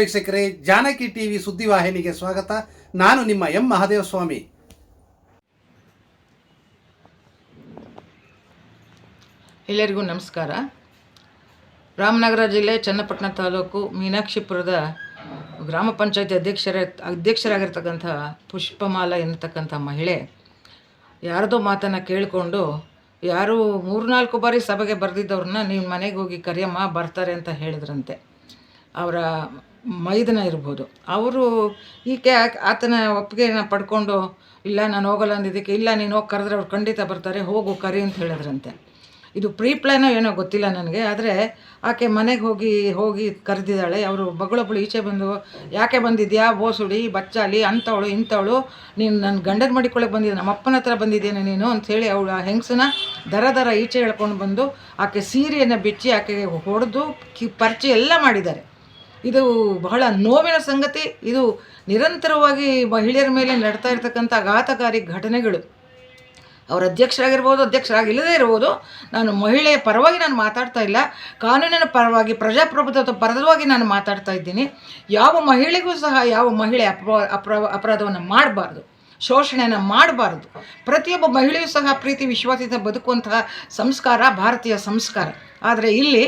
ವೀಕ್ಷಕರೇ, ಜಾನಕಿ ಟಿವಿ ಸುದ್ದಿವಾಹಿನಿಗೆ ಸ್ವಾಗತ. ನಾನು ನಿಮ್ಮ ಎಂ ಮಹಾದೇವ ಸ್ವಾಮಿ ಎಲ್ಲರಿಗೂ ನಮಸ್ಕಾರ. ರಾಮನಗರ ಜಿಲ್ಲೆ ಚನ್ನಪಟ್ಟಣ ತಾಲೂಕು ಮೀನಾಕ್ಷಿಪುರದ ಗ್ರಾಮ ಪಂಚಾಯತಿ ಅಧ್ಯಕ್ಷರ, ಅಧ್ಯಕ್ಷರಾಗಿರ್ತಕ್ಕಂಥ ಪುಷ್ಪಮಾಲ ಎನ್ನತಕ್ಕಂಥ ಮಹಿಳೆ ಯಾರದೋ ಮಾತನ್ನು ಕೇಳಿಕೊಂಡು, ಯಾರು ಮೂರ್ನಾಲ್ಕು ಬಾರಿ ಸಭೆಗೆ ಬರೆದಿದ್ದವ್ರನ್ನ ನೀವು ಮನೆಗೆ ಹೋಗಿ ಕರಿಯಮ್ಮ, ಬರ್ತಾರೆ ಅಂತ ಹೇಳಿದ್ರಂತೆ. ಅವರ ಮೈದನ ಇರ್ಬೋದು. ಅವರು ಈಕೆ ಆತನ ಒಪ್ಪಿಗೆನ ಪಡ್ಕೊಂಡು, ಇಲ್ಲ ನಾನು ಹೋಗಲ್ಲ ಅಂದಿದ್ದಕ್ಕೆ, ಇಲ್ಲ ನೀನು ಹೋಗಿ ಕರೆದ್ರೆ ಅವ್ರು ಖಂಡಿತ ಬರ್ತಾರೆ, ಹೋಗು ಕರಿ ಅಂತ ಹೇಳಿದ್ರಂತೆ. ಇದು ಪ್ರೀ ಪ್ಲ್ಯಾನೋ ಏನೋ ಗೊತ್ತಿಲ್ಲ ನನಗೆ, ಆದರೆ ಆಕೆ ಮನೆಗೆ ಹೋಗಿ ಹೋಗಿ ಕರೆದಿದ್ದಾಳೆ. ಅವರು ಬಗಳೊಬ್ಬಳು ಈಚೆ ಬಂದು, ಯಾಕೆ ಬಂದಿದ್ಯಾ? ಬೋಸುಡಿ ಬಚ್ಚಾಲಿ ಅಂಥವಳು ಇಂಥವಳು ನೀನು ನನ್ನ ಗಂಡನ ಮಡಿಕೊಳಕ್ಕೆ ಬಂದಿದ್ದೆ ನಮ್ಮ ಅಪ್ಪನ ಹತ್ರ ಬಂದಿದ್ದೇನೆ ನೀನು? ಅಂಥೇಳಿ ಅವಳು ಆ ಹೆಂಗಸನ್ನ ದರ ದರ ಈಚೆ ಹೇಳ್ಕೊಂಡು ಬಂದು, ಆಕೆ ಸೀರೆಯನ್ನು ಬಿಚ್ಚಿ ಆಕೆಗೆ ಹೊಡೆದು, ಕಿ ಪರಿಚಯ ಎಲ್ಲ ಮಾಡಿದ್ದಾರೆ. ಇದು ಬಹಳ ನೋವಿನ ಸಂಗತಿ. ಇದು ನಿರಂತರವಾಗಿ ಮಹಿಳೆಯರ ಮೇಲೆ ನಡ್ತಾ ಇರ್ತಕ್ಕಂಥ ಆಘಾತಕಾರಿ ಘಟನೆಗಳು. ಅವರ ಅಧ್ಯಕ್ಷರಾಗಿರ್ಬೋದು, ಅಧ್ಯಕ್ಷರಾಗಿಲ್ಲದೇ ಇರ್ಬೋದು, ನಾನು ಮಹಿಳೆಯ ಪರವಾಗಿ ನಾನು ಮಾತಾಡ್ತಾ ಇಲ್ಲ. ಕಾನೂನಿನ ಪರವಾಗಿ, ಪ್ರಜಾಪ್ರಭುತ್ವದ ಪರವಾಗಿ ನಾನು ಮಾತಾಡ್ತಾ ಇದ್ದೀನಿ. ಯಾವ ಮಹಿಳೆಗೂ ಸಹ ಯಾವ ಮಹಿಳೆ ಅಪ ಅಪರ ಅಪರಾಧವನ್ನು ಮಾಡಬಾರ್ದು. ಶೋಷಣೆಯನ್ನು ಮಾಡಬಾರ್ದು. ಪ್ರತಿಯೊಬ್ಬ ಮಹಿಳೆಯೂ ಸಹ ಪ್ರೀತಿ, ವಿಶ್ವಾಸದಿಂದ ಬದುಕುವಂತಹ ಸಂಸ್ಕಾರ, ಭಾರತೀಯ ಸಂಸ್ಕಾರ. ಆದರೆ ಇಲ್ಲಿ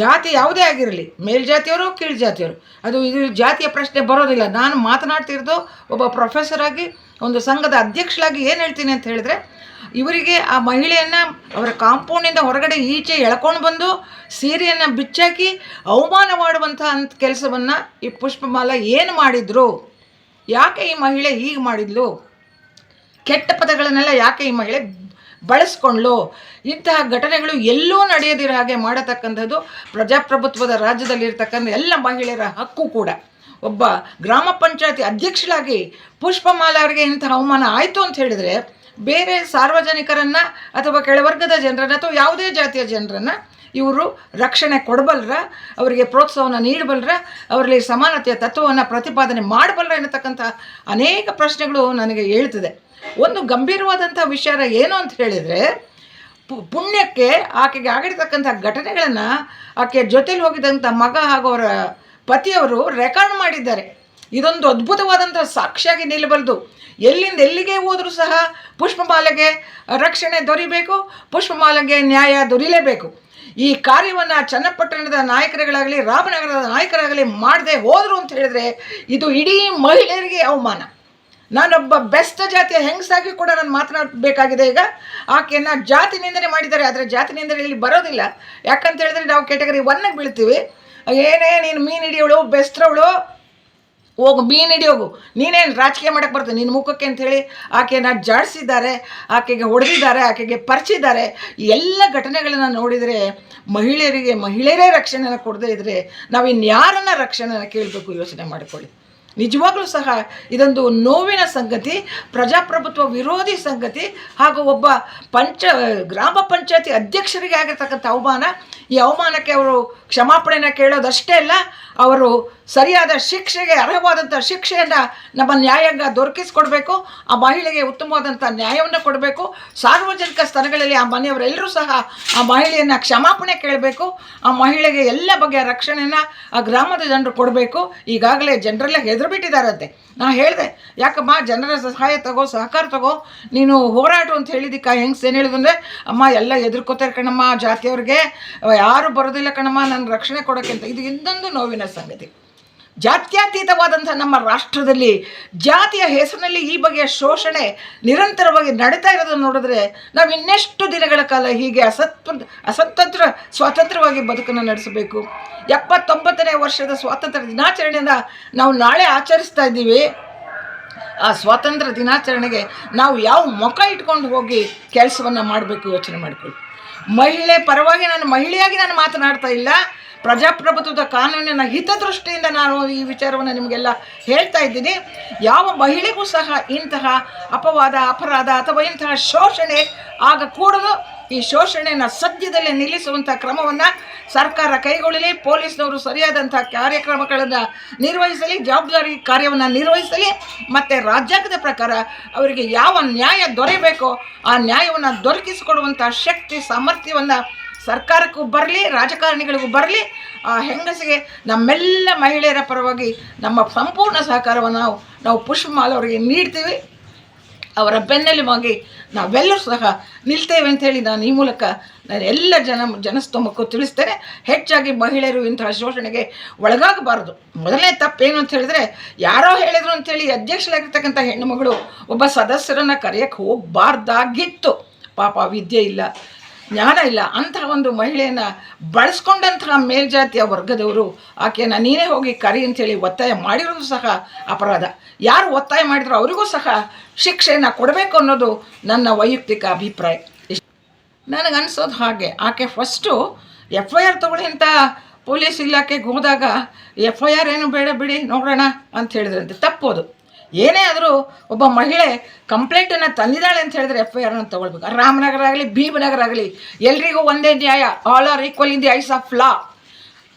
ಜಾತಿ ಯಾವುದೇ ಆಗಿರಲಿ, ಮೇಲ್ಜಾತಿಯವರು, ಕೀಳ್ಜಾತಿಯವರು, ಅದು ಇದು ಜಾತಿಯ ಪ್ರಶ್ನೆ ಬರೋದಿಲ್ಲ. ನಾನು ಮಾತನಾಡ್ತಿರೋದು ಒಬ್ಬ ಪ್ರೊಫೆಸರ್ ಆಗಿ, ಒಂದು ಸಂಘದ ಅಧ್ಯಕ್ಷರಾಗಿ ಏನು ಹೇಳ್ತೀನಿ ಅಂತ ಹೇಳಿದ್ರೆ, ಇವರಿಗೆ ಆ ಮಹಿಳೆಯನ್ನು ಅವರ ಕಾಂಪೌಂಡಿಂದ ಹೊರಗಡೆ ಈಚೆ ಎಳ್ಕೊಂಡು ಬಂದು ಸೀರೆಯನ್ನು ಬಿಚ್ಚಾಕಿ ಅವಮಾನ ಮಾಡುವಂಥ ಅಂತ ಕೆಲಸವನ್ನು ಈ ಪುಷ್ಪಮಾಲ ಏನು ಮಾಡಿದ್ರು? ಯಾಕೆ ಈ ಮಹಿಳೆ ಹೀಗೆ ಮಾಡಿದ್ಲು? ಕೆಟ್ಟ ಪದಗಳನ್ನೆಲ್ಲ ಯಾಕೆ ಈ ಮಹಿಳೆ ಬಳಸ್ಕೊಂಡ್ಲು? ಇಂತಹ ಘಟನೆಗಳು ಎಲ್ಲೂ ನಡೆಯದಿರೋ ಹಾಗೆ ಮಾಡತಕ್ಕಂಥದ್ದು ಪ್ರಜಾಪ್ರಭುತ್ವದ ರಾಜ್ಯದಲ್ಲಿರ್ತಕ್ಕಂಥ ಎಲ್ಲ ಮಹಿಳೆಯರ ಹಕ್ಕು ಕೂಡ. ಒಬ್ಬ ಗ್ರಾಮ ಪಂಚಾಯತಿ ಅಧ್ಯಕ್ಷರಾಗಿ ಪುಷ್ಪಮಾಲ ಅವರಿಗೆ ಇಂಥ ಅವಮಾನ ಆಯಿತು ಅಂತ ಹೇಳಿದರೆ, ಬೇರೆ ಸಾರ್ವಜನಿಕರನ್ನು ಅಥವಾ ಕೆಳವರ್ಗದ ಜನರನ್ನು ಅಥವಾ ಯಾವುದೇ ಜಾತಿಯ ಜನರನ್ನ ಇವರು ರಕ್ಷಣೆ ಕೊಡಬಲ್ರ, ಅವರಿಗೆ ಪ್ರೋತ್ಸಾಹವನ್ನು ನೀಡಬಲ್ರ, ಅವರಲ್ಲಿ ಸಮಾನತೆಯ ತತ್ವವನ್ನು ಪ್ರತಿಪಾದನೆ ಮಾಡಬಲ್ರ ಎನ್ನತಕ್ಕಂಥ ಅನೇಕ ಪ್ರಶ್ನೆಗಳು ನನಗೆ ಹೇಳ್ತದೆ. ಒಂದು ಗಂಭೀರವಾದಂಥ ವಿಚಾರ ಏನು ಅಂತ ಹೇಳಿದರೆ ಪುಣ್ಯಕ್ಕೆ ಆಕೆಗೆ ಆಗಿರ್ತಕ್ಕಂಥ ಘಟನೆಗಳನ್ನು ಆಕೆ ಜೊತೆಯಲ್ಲಿ ಹೋಗಿದ್ದಂಥ ಮಗ ಹಾಗೂ ಅವರ ಪತಿಯವರು ರೆಕಾರ್ಡ್ ಮಾಡಿದ್ದಾರೆ. ಇದೊಂದು ಅದ್ಭುತವಾದಂಥ ಸಾಕ್ಷಿಯಾಗಿ ನಿಲ್ಲಬಲ್ದು. ಎಲ್ಲಿಂದ ಎಲ್ಲಿಗೆ ಹೋದರೂ ಸಹ ಪುಷ್ಪಮಾಲೆಗೆ ರಕ್ಷಣೆ ದೊರಿಬೇಕು, ಪುಷ್ಪಮಾಲೆಗೆ ನ್ಯಾಯ ದೊರಿಲೇಬೇಕು. ಈ ಕಾರ್ಯವನ್ನು ಚನ್ನಪಟ್ಟಣದ ನಾಯಕರುಗಳಾಗಲಿ, ರಾಮನಗರದ ನಾಯಕರಾಗಲಿ ಮಾಡದೆ ಹೋದರು ಅಂತ ಹೇಳಿದ್ರೆ ಇದು ಇಡೀ ಮಹಿಳೆಯರಿಗೆ ಅವಮಾನ. ನಾನೊಬ್ಬ ಬೆಸ್ಟ್ ಜಾತಿಯ ಹೆಂಗಸಾಗಿ ಕೂಡ ನಾನು ಮಾತನಾಡಬೇಕಾಗಿದೆ ಈಗ. ಆಕೆಯನ್ನ ಜಾತಿ ನಿಂದನೆ ಮಾಡಿದ್ದಾರೆ. ಆದರೆ ಜಾತಿ ನಿಂದನೆ ಇಲ್ಲಿ ಬರೋದಿಲ್ಲ. ಯಾಕಂತ ಹೇಳಿದ್ರೆ ನಾವು ಕೆಟಗರಿ ಒನ್ಗೆ ಬೀಳ್ತೀವಿ. ಏನೇ ನೀನು ಮೀನು ಹಿಡಿಯೋಳು ಬೆಸ್ಟ್ರವಳು ಹೋಗು, ಮೀನು ಹಿಡಿಯೋಗು ನೀನೇನು ರಾಜಕೀಯ ಮಾಡಕ್ಕೆ ಬರ್ತದೆ ನಿನ್ನ ಮುಖಕ್ಕೆ ಅಂಥೇಳಿ ಆಕೆನ ಜಾಡಿಸಿದ್ದಾರೆ, ಆಕೆಗೆ ಹೊಡೆದಿದ್ದಾರೆ, ಆಕೆಗೆ ಪರಿಚಿದ್ದಾರೆ. ಎಲ್ಲ ಘಟನೆಗಳನ್ನು ನೋಡಿದರೆ ಮಹಿಳೆಯರಿಗೆ, ಮಹಿಳೆಯರೇ ರಕ್ಷಣೆನ ಕೊಡದೇ ಇದ್ದರೆ ನಾವು ಇನ್ಯಾರನ್ನ ರಕ್ಷಣೆನ ಕೇಳಬೇಕು ಯೋಚನೆ ಮಾಡಿಕೊಳ್ಳಿ. ನಿಜವಾಗಲೂ ಸಹ ಇದೊಂದು ನೋವಿನ ಸಂಗತಿ, ಪ್ರಜಾಪ್ರಭುತ್ವ ವಿರೋಧಿ ಸಂಗತಿ, ಹಾಗೂ ಒಬ್ಬ ಪಂಚ, ಗ್ರಾಮ ಪಂಚಾಯತಿ ಅಧ್ಯಕ್ಷರಿಗೆ ಆಗಿರ್ತಕ್ಕಂಥ ಅವಮಾನ. ಈ ಅವಮಾನಕ್ಕೆ ಅವರು ಕ್ಷಮಾಪಣೆನ ಕೇಳೋದಷ್ಟೇ ಅಲ್ಲ, ಅವರು ಸರಿಯಾದ ಶಿಕ್ಷೆಗೆ ಅರ್ಹವಾದಂಥ ಶಿಕ್ಷೆಯನ್ನು ನಮ್ಮ ನ್ಯಾಯಾಂಗ ದೊರಕಿಸ್ಕೊಡ್ಬೇಕು, ಆ ಮಹಿಳೆಗೆ ಉತ್ತಮವಾದಂಥ ನ್ಯಾಯವನ್ನು ಕೊಡಬೇಕು, ಸಾರ್ವಜನಿಕ ಸ್ಥಳಗಳಲ್ಲಿ ಆ ಮನೆಯವರೆಲ್ಲರೂ ಸಹ ಆ ಮಹಿಳೆಯನ್ನು ಕ್ಷಮಾಪಣೆ ಕೇಳಬೇಕು, ಆ ಮಹಿಳೆಗೆ ಎಲ್ಲ ಬಗೆಯ ರಕ್ಷಣೆಯನ್ನು ಆ ಗ್ರಾಮದ ಜನರು ಕೊಡಬೇಕು, ಈಗಾಗಲೇ ಜನರೆಲ್ಲ ಹೆದರು ಬಿಟ್ಟಿದ್ದಾರಂತೆ ನಾ ಹೇಳಿದೆ, ಯಾಕಮ್ಮ, ಜನರ ಸಹಾಯ ತಗೋ, ಸಹಕಾರ ತಗೋ, ನೀನು ಹೋರಾಟು ಅಂತ ಹೇಳಿದ್ದಕ್ಕೆ ಹೆಂಗ್ಸ್ ಏನು ಹೇಳಿದ್ರು ಅಮ್ಮ, ಎಲ್ಲ ಎದುರ್ಕೋತಾರೆ ಕಣಮ್ಮ ಜಾತಿಯವ್ರಿಗೆ, ಯಾರು ಬರೋದಿಲ್ಲ ಕಣಮ್ಮ, ನನ್ನ ರಕ್ಷಣೆ ಕೊಡೋಕ್ಕಿಂತ ಇದು ಇನ್ನೊಂದು ನೋವಿನ ಸಂಗತಿ. ಜಾತ್ಯತೀತವಾದಂಥ ನಮ್ಮ ರಾಷ್ಟ್ರದಲ್ಲಿ ಜಾತಿಯ ಹೆಸರಿನಲ್ಲಿ ಈ ಬಗೆಯ ಶೋಷಣೆ ನಿರಂತರವಾಗಿ ನಡೀತಾ ಇರೋದನ್ನು ನೋಡಿದ್ರೆ ನಾವು ಇನ್ನೆಷ್ಟು ದಿನಗಳ ಕಾಲ ಹೀಗೆ ಅಸತ್ ಅಸತಂತ್ರ, ಸ್ವಾತಂತ್ರ್ಯವಾಗಿ ಬದುಕನ್ನು ನಡೆಸಬೇಕು. ಎಪ್ಪತ್ತೊಂಬತ್ತನೇ ವರ್ಷದ ಸ್ವಾತಂತ್ರ್ಯ ದಿನಾಚರಣೆಯಿಂದ ನಾವು ನಾಳೆ ಆಚರಿಸ್ತಾ ಇದ್ದೀವಿ. ಆ ಸ್ವಾತಂತ್ರ್ಯ ದಿನಾಚರಣೆಗೆ ನಾವು ಯಾವ ಮುಖ ಇಟ್ಕೊಂಡು ಹೋಗಿ ಕೆಲಸವನ್ನು ಮಾಡಬೇಕು ಯೋಚನೆ ಮಾಡಿಕೊಳ್ಳಿ. ಮಹಿಳೆ ಪರವಾಗಿ ನಾನು ಮಹಿಳೆಯಾಗಿ ನಾನು ಮಾತನಾಡ್ತಾ ಇಲ್ಲ. ಪ್ರಜಾಪ್ರಭುತ್ವದ ಕಾನೂನಿನ ಹಿತದೃಷ್ಟಿಯಿಂದ ನಾನು ಈ ವಿಚಾರವನ್ನು ನಿಮಗೆಲ್ಲ ಹೇಳ್ತಾ ಇದ್ದೀನಿ. ಯಾವ ಮಹಿಳೆಗೂ ಸಹ ಇಂತಹ ಅಪವಾದ, ಅಪರಾಧ ಅಥವಾ ಇಂತಹ ಶೋಷಣೆ ಆಗಕೂಡದು. ಈ ಶೋಷಣೆಯನ್ನು ಸದ್ಯದಲ್ಲೇ ನಿಲ್ಲಿಸುವಂಥ ಕ್ರಮವನ್ನು ಸರ್ಕಾರ ಕೈಗೊಳ್ಳಲಿ, ಪೊಲೀಸ್ನವರು ಸರಿಯಾದಂಥ ಕಾರ್ಯಕ್ರಮಗಳನ್ನು ನಿರ್ವಹಿಸಲಿ, ಜವಾಬ್ದಾರಿ ಕಾರ್ಯವನ್ನು ನಿರ್ವಹಿಸಲಿ, ಮತ್ತು ರಾಜ್ಯಾಂಗದ ಪ್ರಕಾರ ಅವರಿಗೆ ಯಾವ ನ್ಯಾಯ ದೊರೆಯಬೇಕೋ ಆ ನ್ಯಾಯವನ್ನು ದೊರಕಿಸಿಕೊಡುವಂಥ ಶಕ್ತಿ, ಸಾಮರ್ಥ್ಯವನ್ನು ಸರ್ಕಾರಕ್ಕೂ ಬರಲಿ, ರಾಜಕಾರಣಿಗಳಿಗೂ ಬರಲಿ, ಆ ಹೆಂಗಸಿಗೆ ನಮ್ಮೆಲ್ಲ ಮಹಿಳೆಯರ ಪರವಾಗಿ ನಮ್ಮ ಸಂಪೂರ್ಣ ಸಹಕಾರವನ್ನು ನಾವು ನಾವು ಪುಷ್ಪಮಾಲ್ ಅವರಿಗೆ ನೀಡ್ತೀವಿ. ಅವರ ಬೆನ್ನೆಲುಬಾಗಿ ನಾವೆಲ್ಲರೂ ಸಹ ನಿಲ್ತೇವೆ ಅಂತ ಹೇಳಿ ನಾನು ಈ ಮೂಲಕ ನಾನು ಎಲ್ಲ ಜನ ಜನಸ್ತೋಮಕ್ಕೂ ತಿಳಿಸ್ತೇನೆ. ಹೆಚ್ಚಾಗಿ ಮಹಿಳೆಯರು ಇಂತಹ ಶೋಷಣೆಗೆ ಒಳಗಾಗಬಾರದು. ಮೊದಲನೇ ತಪ್ಪೇನು ಅಂತ ಹೇಳಿದ್ರೆ ಯಾರೋ ಹೇಳಿದ್ರು ಅಂತೇಳಿ ಅಧ್ಯಕ್ಷರಾಗಿರ್ತಕ್ಕಂಥ ಹೆಣ್ಣುಮಗಳು ಒಬ್ಬ ಸದಸ್ಯರನ್ನು ಕರೆಯಕ್ಕೆ ಹೋಗಬಾರ್ದಾಗಿತ್ತು. ಪಾಪ ವಿದ್ಯೆ ಇಲ್ಲ. ಜ್ಞಾನ ಇಲ್ಲ ಅಂಥ ಒಂದು ಮಹಿಳೆಯನ್ನು ಬಳಸ್ಕೊಂಡಂತಹ ಮೇಲ್ಜಾತಿಯ ವರ್ಗದವರು, ಆಕೆಯನ್ನು ನೀನೇ ಹೋಗಿ ಕರಿ ಅಂತೇಳಿ ಒತ್ತಾಯ ಮಾಡಿರೋದು ಸಹ ಅಪರಾಧ. ಯಾರು ಒತ್ತಾಯ ಮಾಡಿದ್ರು ಅವರಿಗೂ ಸಹ ಶಿಕ್ಷೆಯನ್ನು ಕೊಡಬೇಕು ಅನ್ನೋದು ನನ್ನ ವೈಯಕ್ತಿಕ ಅಭಿಪ್ರಾಯ. ನನಗೆ ನನಗನ್ಸೋದು ಹಾಗೆ, ಆಕೆ ಫಸ್ಟು ಎಫ್ ಐ ಆರ್ ತಗೊಳ್ಳಿ ಅಂತ ಪೊಲೀಸ್ ಇಲಾಖೆಗೆ ಹೋದಾಗ ಎಫ್ ಐ ಆರ್ ಏನು ಬೇಡ ಬಿಡಿ, ನೋಡೋಣ ಅಂತ ಹೇಳಿದ್ರಂತೆ. ತಪ್ಪೋದು ಏನೇ ಆದರೂ ಒಬ್ಬ ಮಹಿಳೆ ಕಂಪ್ಲೇಂಟನ್ನು ತಂದಿದ್ದಾಳೆ ಅಂತ ಹೇಳಿದ್ರೆ ಎಫ್ ಐ ಆರ್ನ ತಗೊಳ್ಬೇಕು. ರಾಮನಗರ ಆಗಲಿ, ಭೀಮನಗರ ಆಗಲಿ, ಎಲ್ರಿಗೂ ಒಂದೇ ನ್ಯಾಯ. All are equal in the eyes of law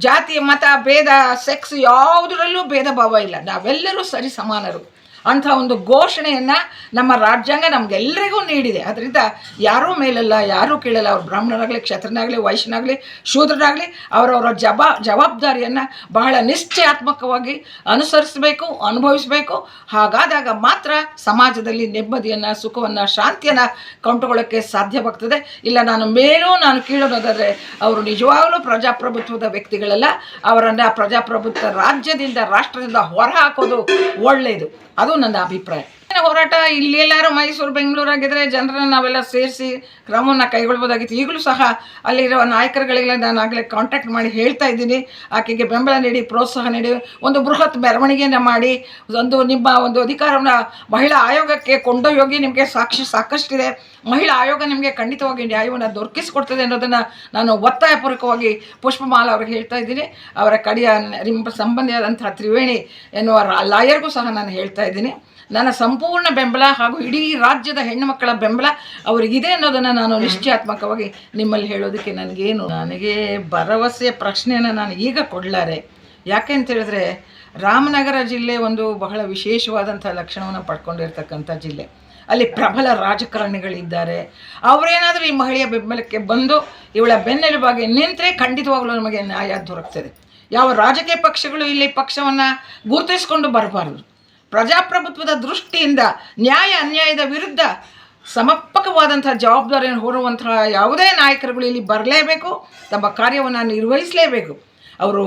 ಜಾತಿ, ಮತ, ಭೇದ ಸೆಕ್ಸ್ ಯಾವುದರಲ್ಲೂ ಭೇದ ಭಾವ ಇಲ್ಲ. ನಾವೆಲ್ಲರೂ ಸರಿ ಸಮಾನರು. ಅಂಥ ಒಂದು ಘೋಷಣೆಯನ್ನು ನಮ್ಮ ರಾಜ್ಯಾಂಗ ನಮಗೆಲ್ಲರಿಗೂ ನೀಡಿದೆ. ಅದರಿಂದ ಯಾರೂ ಮೇಲಲ್ಲ, ಯಾರೂ ಕೀಳಲ್ಲ. ಅವ್ರು ಬ್ರಾಹ್ಮಣರಾಗಲಿ ಕ್ಷತ್ರನಾಗಲಿ ವೈಶ್ಯನಾಗಲಿ ಶೂದ್ರನಾಗಲಿ ಅವರವರ ಜಬಾ, ಜವಾಬ್ದಾರಿಯನ್ನು ಬಹಳ ನಿಶ್ಚಯಾತ್ಮಕವಾಗಿ ಅನುಸರಿಸಬೇಕು, ಅನುಭವಿಸಬೇಕು. ಹಾಗಾದಾಗ ಮಾತ್ರ ಸಮಾಜದಲ್ಲಿ ನೆಮ್ಮದಿಯನ್ನು, ಸುಖವನ್ನು, ಶಾಂತಿಯನ್ನು ಕೊಂಡುಕೊಳ್ಳೋಕ್ಕೆ ಸಾಧ್ಯವಾಗ್ತದೆ ಇಲ್ಲ, ನಾನು ಮೇಲೂ ನಾನು ಕೀಳೋದಾದರೆ ಅವರು ನಿಜವಾಗಲೂ ಪ್ರಜಾಪ್ರಭುತ್ವದ ವ್ಯಕ್ತಿಗಳಲ್ಲ. ಅವರನ್ನು ಪ್ರಜಾಪ್ರಭುತ್ವ ರಾಜ್ಯದಿಂದ, ರಾಷ್ಟ್ರದಿಂದ ಹೊರಹಾಕೋದು ಒಳ್ಳೆಯದು. ಅದು ನನ್ನ ಅಭಿಪ್ರಾಯ ಏನ್ ಹೋರಾಟ ಇಲ್ಲಿ ಎಲ್ಲಾರು ಮೈಸೂರು ಬೆಂಗಳೂರಾಗಿದ್ರೆ ಜನರನ್ನ ನಾವೆಲ್ಲ ಸೇರಿಸಿ ಕ್ರಮವನ್ನು ಕೈಗೊಳ್ಬೋದಾಗಿತ್ತು. ಈಗಲೂ ಸಹ ಅಲ್ಲಿರುವ ನಾಯಕರುಗಳಿಗೆಲ್ಲ ನಾನು ಆಗಲೇ ಕಾಂಟ್ಯಾಕ್ಟ್ ಮಾಡಿ ಹೇಳ್ತಾ ಇದ್ದೀನಿ. ಆಕೆಗೆ ಬೆಂಬಲ ನೀಡಿ, ಪ್ರೋತ್ಸಾಹ ನೀಡಿ, ಒಂದು ಬೃಹತ್ ಮೆರವಣಿಗೆಯನ್ನು ಮಾಡಿ, ಒಂದು ನಿಮ್ಮ ಒಂದು ಅಧಿಕಾರವನ್ನು ಮಹಿಳಾ ಆಯೋಗಕ್ಕೆ ಕೊಂಡೊಯ್ಯೋಗಿ ನಿಮಗೆ ಸಾಕ್ಷಿ ಸಾಕಷ್ಟಿದೆ. ಮಹಿಳಾ ಆಯೋಗ ನಿಮಗೆ ಖಂಡಿತವಾಗಿ ನ್ಯಾಯವನ್ನು ದೊರಕಿಸಿಕೊಡ್ತದೆ ಅನ್ನೋದನ್ನು ನಾನು ಒತ್ತಾಯಪೂರ್ವಕವಾಗಿ ಪುಷ್ಪಮಾಲ ಅವ್ರಿಗೆ ಹೇಳ್ತಾ ಇದ್ದೀನಿ. ಅವರ ಕಡೆಯ ನಿಮ್ಮ ಸಂಬಂಧಿಯಾದಂತಹ ತ್ರಿವೇಣಿ ಎನ್ನುವ ಲಾಯರ್ಗೂ ಸಹ ನಾನು ಹೇಳ್ತಾ ಇದ್ದೀನಿ. ನನ್ನ ಸಂಪೂರ್ಣ ಬೆಂಬಲ ಹಾಗೂ ಇಡೀ ರಾಜ್ಯದ ಹೆಣ್ಣು ಮಕ್ಕಳ ಬೆಂಬಲ ಅವರಿಗಿದೆ ಅನ್ನೋದನ್ನು ನಾನು ನಿಶ್ಚಯಾತ್ಮಕವಾಗಿ ನಿಮ್ಮಲ್ಲಿ ಹೇಳೋದಕ್ಕೆ ನನಗೇನು, ನನಗೆ ಭರವಸೆಯ ಪ್ರಶ್ನೆಯನ್ನು ನಾನು ಈಗ ಕೊಡಲಾರೆ. ಯಾಕೆ ಅಂತ ಹೇಳಿದ್ರೆ, ರಾಮನಗರ ಜಿಲ್ಲೆ ಒಂದು ಬಹಳ ವಿಶೇಷವಾದಂಥ ಲಕ್ಷಣವನ್ನು ಪಡ್ಕೊಂಡಿರ್ತಕ್ಕಂಥ ಜಿಲ್ಲೆ. ಅಲ್ಲಿ ಪ್ರಬಲ ರಾಜಕಾರಣಿಗಳಿದ್ದಾರೆ. ಅವರೇನಾದರೂ ಈ ಮಹಿಳೆಯ ಬೆಂಬಲಕ್ಕೆ ಬಂದು ಇವಳ ಬೆನ್ನೆಲುಬಾಗಿ ನಿಂತರೆ ಖಂಡಿತವಾಗಲೂ ನಮಗೆ ನ್ಯಾಯ ದೊರಕ್ತದೆ. ಯಾವ ರಾಜಕೀಯ ಪಕ್ಷಗಳು ಇಲ್ಲಿ ಪಕ್ಷವನ್ನು ಗುರುತಿಸಿಕೊಂಡು ಬರಬಾರದು. ಪ್ರಜಾಪ್ರಭುತ್ವದ ದೃಷ್ಟಿಯಿಂದ ನ್ಯಾಯ ಅನ್ಯಾಯದ ವಿರುದ್ಧ ಸಮರ್ಪಕವಾದಂಥ ಜವಾಬ್ದಾರಿಯನ್ನು ಹೊರುವಂತಹ ಯಾವುದೇ ನಾಯಕರುಗಳು ಇಲ್ಲಿ ಬರಲೇಬೇಕು, ತಮ್ಮ ಕಾರ್ಯವನ್ನು ನಿರ್ವಹಿಸಲೇಬೇಕು. ಅವರು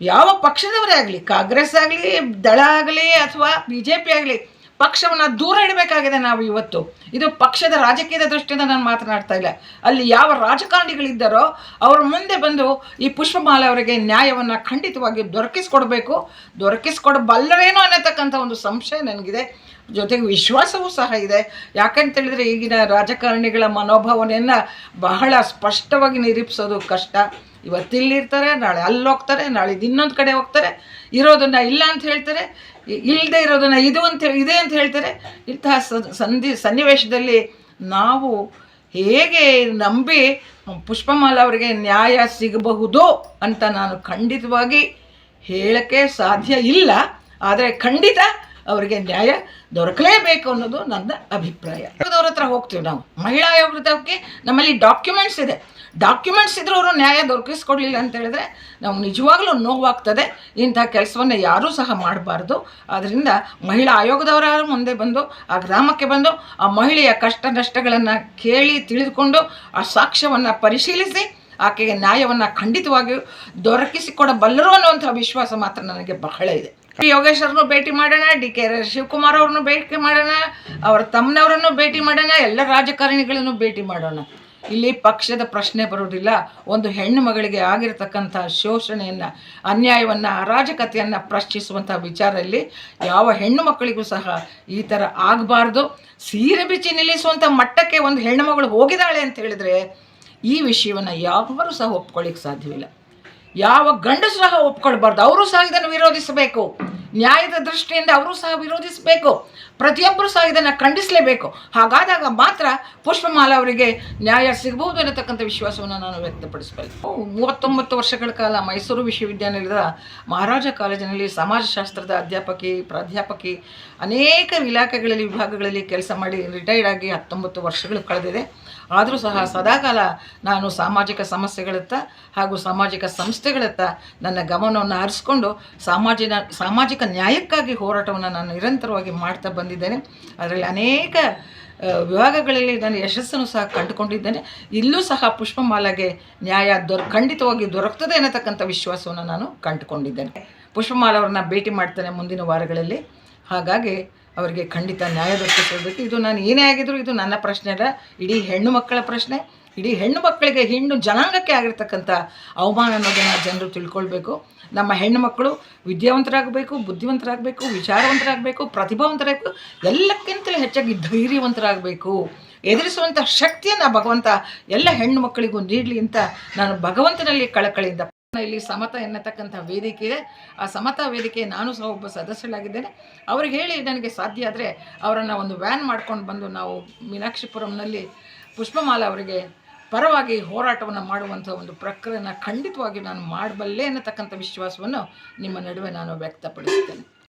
ಯಾವ ಪಕ್ಷದವರೇ ಆಗಲಿ, ಕಾಂಗ್ರೆಸ್ ಆಗಲಿ, ದಳ ಆಗಲಿ ಅಥವಾ ಬಿ ಜೆ ಪಿ ಆಗಲಿ ಪಕ್ಷವನ್ನು ದೂರ ಇಡಬೇಕಾಗಿದೆ ನಾವು ಇವತ್ತು. ಇದು ಪಕ್ಷದ ರಾಜಕೀಯದ ದೃಷ್ಟಿಯಿಂದ ನಾನು ಮಾತನಾಡ್ತಾ ಇಲ್ಲ. ಅಲ್ಲಿ ಯಾವ ರಾಜಕಾರಣಿಗಳಿದ್ದಾರೋ ಅವರ ಮುಂದೆ ಬಂದು ಈ ಪುಷ್ಪಮಾಲೆ ಅವರಿಗೆ ನ್ಯಾಯವನ್ನು ಖಂಡಿತವಾಗಿ ದೊರಕಿಸ್ಕೊಡ್ಬೇಕು. ದೊರಕಿಸ್ಕೊಡಬಲ್ಲರೇನೋ ಅನ್ನತಕ್ಕಂಥ ಒಂದು ಸಂಶಯ ನನಗಿದೆ. ಜೊತೆಗೆ ವಿಶ್ವಾಸವೂ ಸಹ ಇದೆ. ಯಾಕಂತೇಳಿದರೆ ಈಗಿನ ರಾಜಕಾರಣಿಗಳ ಮನೋಭಾವನೆಯನ್ನು ಬಹಳ ಸ್ಪಷ್ಟವಾಗಿ ನಿರೂಪಿಸೋದು ಕಷ್ಟ. ಇವತ್ತಿಲ್ಲಿರ್ತಾರೆ, ನಾಳೆ ಅಲ್ಲಿ ಹೋಗ್ತಾರೆ ನಾಳೆ ಇನ್ನೊಂದು ಕಡೆ ಹೋಗ್ತಾರೆ. ಇರೋದನ್ನು ಇಲ್ಲ ಅಂತ ಹೇಳ್ತಾರೆ. ಇಲ್ಲದೆ ಇರೋದನ್ನ ಇದು ಅಂತ ಇದೆ ಅಂತ ಹೇಳ್ತಾರೆ. ಇಂತಹ ಸಂಧಿ, ಸನ್ನಿವೇಶದಲ್ಲಿ ನಾವು ಹೇಗೆ ನಂಬಿ ಪುಷ್ಪಮಾಲ ಅವರಿಗೆ ನ್ಯಾಯ ಸಿಗಬಹುದು ಅಂತ ನಾನು ಖಂಡಿತವಾಗಿ ಹೇಳಕ್ಕೆ ಸಾಧ್ಯ ಇಲ್ಲ. ಆದರೆ ಖಂಡಿತ ಅವರಿಗೆ ನ್ಯಾಯ ದೊರಕಲೇಬೇಕು ಅನ್ನೋದು ನನ್ನ ಅಭಿಪ್ರಾಯ. ಅವ್ರ ಹತ್ರ ಹೋಗ್ತೀವಿ ನಾವು. ಮಹಿಳಾ ಆಯೋಗಕ್ಕೆ ನಮ್ಮಲ್ಲಿ ಡಾಕ್ಯುಮೆಂಟ್ಸ್ ಇದೆ. ಡಾಕ್ಯುಮೆಂಟ್ಸ್ ಇದ್ರೂ ಅವರು ನ್ಯಾಯ ದೊರಕಿಸ್ಕೊಡ್ಲಿಲ್ಲ ಅಂತ ಹೇಳಿದ್ರೆ ನಾವು ನಿಜವಾಗ್ಲೂ ನೋವಾಗ್ತದೆ. ಇಂಥ ಕೆಲಸವನ್ನು ಯಾರೂ ಸಹ ಮಾಡಬಾರ್ದು. ಆದ್ದರಿಂದ ಮಹಿಳಾ ಆಯೋಗದವರಾರು ಮುಂದೆ ಬಂದು, ಆ ಗ್ರಾಮಕ್ಕೆ ಬಂದು, ಆ ಮಹಿಳೆಯ ಕಷ್ಟ ನಷ್ಟಗಳನ್ನು ಕೇಳಿ ತಿಳಿದುಕೊಂಡು, ಆ ಸಾಕ್ಷ್ಯವನ್ನು ಪರಿಶೀಲಿಸಿ, ಆಕೆಗೆ ನ್ಯಾಯವನ್ನು ಖಂಡಿತವಾಗಿಯೂ ದೊರಕಿಸಿಕೊಡಬಲ್ಲರು ಅನ್ನುವಂಥ ವಿಶ್ವಾಸ ಮಾತ್ರ ನನಗೆ ಬಹಳ ಇದೆ. ಯೋಗೇಶ್ವರನ್ನು ಭೇಟಿ ಮಾಡೋಣ, ಡಿ. ಕೆ. ಶಿವಕುಮಾರ್ ಅವ್ರನ್ನು ಭೇಟಿ ಮಾಡೋಣ, ಅವರ ತಮ್ಮನವರನ್ನು ಭೇಟಿ ಮಾಡೋಣ, ಎಲ್ಲ ರಾಜಕಾರಣಿಗಳನ್ನು ಭೇಟಿ ಮಾಡೋಣ. ಇಲ್ಲಿ ಪಕ್ಷದ ಪ್ರಶ್ನೆ ಬರೋದಿಲ್ಲ ಒಂದು ಹೆಣ್ಣು ಮಗಳಿಗೆ ಆಗಿರತಕ್ಕಂಥ ಶೋಷಣೆಯನ್ನು, ಅನ್ಯಾಯವನ್ನು, ಅರಾಜಕತೆಯನ್ನು ಪ್ರಶ್ನಿಸುವಂಥ ವಿಚಾರದಲ್ಲಿ ಯಾವ ಹೆಣ್ಣು ಮಕ್ಕಳಿಗೂ ಸಹ ಈ ಥರ ಆಗಬಾರ್ದು. ಸೀರೆ ಬಿಚ್ಚಿ ನಿಲ್ಲಿಸುವಂಥ ಮಟ್ಟಕ್ಕೆ ಒಂದು ಹೆಣ್ಣು ಮಗಳು ಹೋಗಿದ್ದಾಳೆ ಅಂತ ಹೇಳಿದರೆ ಈ ವಿಷಯವನ್ನು ಯಾರು ಸಹ ಒಪ್ಕೊಳ್ಳಿಕ್ಕೆ ಸಾಧ್ಯವಿಲ್ಲ. ಯಾವ ಗಂಡು ಸಹ ಒಪ್ಕೊಳ್ಬಾರ್ದು. ಅವರು ಸಹ ಇದನ್ನು ವಿರೋಧಿಸಬೇಕು. ನ್ಯಾಯದ ದೃಷ್ಟಿಯಿಂದ ಅವರು ಸಹ ವಿರೋಧಿಸಬೇಕು. ಪ್ರತಿಯೊಬ್ಬರು ಸಹ ಇದನ್ನು ಖಂಡಿಸಲೇಬೇಕು. ಹಾಗಾದಾಗ ಮಾತ್ರ ಪುಷ್ಪಮಾಲ ಅವರಿಗೆ ನ್ಯಾಯ ಸಿಗಬಹುದು ಅನ್ನತಕ್ಕಂಥ ವಿಶ್ವಾಸವನ್ನು ನಾನು ವ್ಯಕ್ತಪಡಿಸಬೇಕು. ಮೂವತ್ತೊಂಬತ್ತು ವರ್ಷಗಳ ಕಾಲ ಮೈಸೂರು ವಿಶ್ವವಿದ್ಯಾನಿಲಯದ ಮಹಾರಾಜ ಕಾಲೇಜಿನಲ್ಲಿ ಸಮಾಜಶಾಸ್ತ್ರದ ಅಧ್ಯಾಪಕಿ, ಪ್ರಾಧ್ಯಾಪಕಿ, ಅನೇಕ ಇಲಾಖೆಗಳಲ್ಲಿ, ವಿಭಾಗಗಳಲ್ಲಿ ಕೆಲಸ ಮಾಡಿ ರಿಟೈರ್ಡ್ ಆಗಿ ಹತ್ತೊಂಬತ್ತು ವರ್ಷಗಳು ಕಳೆದಿದೆ. ಆದರೂ ಸಹ ಸದಾಕಾಲ ನಾನು ಸಾಮಾಜಿಕ ಸಮಸ್ಯೆಗಳತ್ತ ಹಾಗೂ ಸಾಮಾಜಿಕ ಸಂಸ್ಥೆಗಳತ್ತ ನನ್ನ ಗಮನವನ್ನು ಹರಿಸ್ಕೊಂಡು ಸಾಮಾಜಿಕ ಸಾಮಾಜಿಕ ನ್ಯಾಯಕ್ಕಾಗಿ ಹೋರಾಟವನ್ನು ನಾನು ನಿರಂತರವಾಗಿ ಮಾಡ್ತಾ ಬಂದಿದ್ದೇನೆ. ಅದರಲ್ಲಿ ಅನೇಕ ವಿಭಾಗಗಳಲ್ಲಿ ನಾನು ಯಶಸ್ಸನ್ನು ಸಹ ಕಂಡುಕೊಂಡಿದ್ದೇನೆ. ಇಲ್ಲೂ ಸಹ ಪುಷ್ಪಮಾಲಾಗೆ ನ್ಯಾಯ ದೊರ, ಖಂಡಿತವಾಗಿ ದೊರಕ್ತದೆ ಅನ್ನತಕ್ಕಂಥ ವಿಶ್ವಾಸವನ್ನು ನಾನು ಕಂಡುಕೊಂಡಿದ್ದೇನೆ. ಪುಷ್ಪಮಾಲ ಅವ್ರನ್ನ ಭೇಟಿ ಮಾಡ್ತೇನೆ ಮುಂದಿನ ವಾರಗಳಲ್ಲಿ. ಹಾಗಾಗಿ ಅವರಿಗೆ ಖಂಡಿತ ನ್ಯಾಯ ದೊರಕಿಸೋದಕ್ಕೆ ಇದು ನಾನು ಏನೇ ಆಗಿದ್ರು ಇದು ನನ್ನ ಪ್ರಶ್ನೆ ಅಲ್ಲ, ಇಡೀ ಹೆಣ್ಣು ಮಕ್ಕಳ ಪ್ರಶ್ನೆ. ಇಡೀ ಹೆಣ್ಣು ಮಕ್ಕಳಿಗೆ ಹೆಣ್ಣು ಜನಾಂಗಕ್ಕೆ ಆಗಿರ್ತಕ್ಕಂಥ ಅವಮಾನ ಅನ್ನೋದನ್ನು ಜನರು ತಿಳ್ಕೊಳ್ಬೇಕು. ನಮ್ಮ ಹೆಣ್ಣು ಮಕ್ಕಳು ವಿದ್ಯಾವಂತರಾಗಬೇಕು, ಬುದ್ಧಿವಂತರಾಗಬೇಕು, ವಿಚಾರವಂತರಾಗಬೇಕು, ಪ್ರತಿಭಾವಂತರಾಗಬೇಕು, ಎಲ್ಲಕ್ಕಿಂತಲೂ ಹೆಚ್ಚಾಗಿ ಧೈರ್ಯವಂತರಾಗಬೇಕು. ಎದುರಿಸುವಂಥ ಶಕ್ತಿಯನ್ನು ಭಗವಂತ ಎಲ್ಲ ಹೆಣ್ಣು ಮಕ್ಕಳಿಗೂ ನೀಡಲಿ ಅಂತ ನಾನು ಭಗವಂತನಲ್ಲಿ ಕಳಕಳಿಯಿಂದ ಇಲ್ಲಿ ಸಮತ ಎನ್ನತಕ್ಕಂಥ ವೇದಿಕೆ ಇದೆ. ಆ ಸಮತ ವೇದಿಕೆ ನಾನು ಸಹ ಒಬ್ಬ ಸದಸ್ಯರಾಗಿದ್ದೇನೆ ಅವ್ರಿಗೆ ಹೇಳಿ ನನಗೆ ಸಾಧ್ಯ ಆದರೆ ಅವರನ್ನು ಒಂದು ವ್ಯಾನ್ ಮಾಡ್ಕೊಂಡು ಬಂದು ನಾವು ಮೀನಾಕ್ಷಿಪುರಂನಲ್ಲಿ ಪುಷ್ಪಮಾಲ ಅವರಿಗೆ ಪರವಾಗಿ ಹೋರಾಟವನ್ನು ಮಾಡುವಂಥ ಒಂದು ಪ್ರಕ್ರಿಯೆನ ಖಂಡಿತವಾಗಿ ನಾನು ಮಾಡಬಲ್ಲೆ ಅನ್ನತಕ್ಕಂಥ ವಿಶ್ವಾಸವನ್ನು ನಿಮ್ಮ ನಡುವೆ ನಾನು ವ್ಯಕ್ತಪಡಿಸ್ತೇನೆ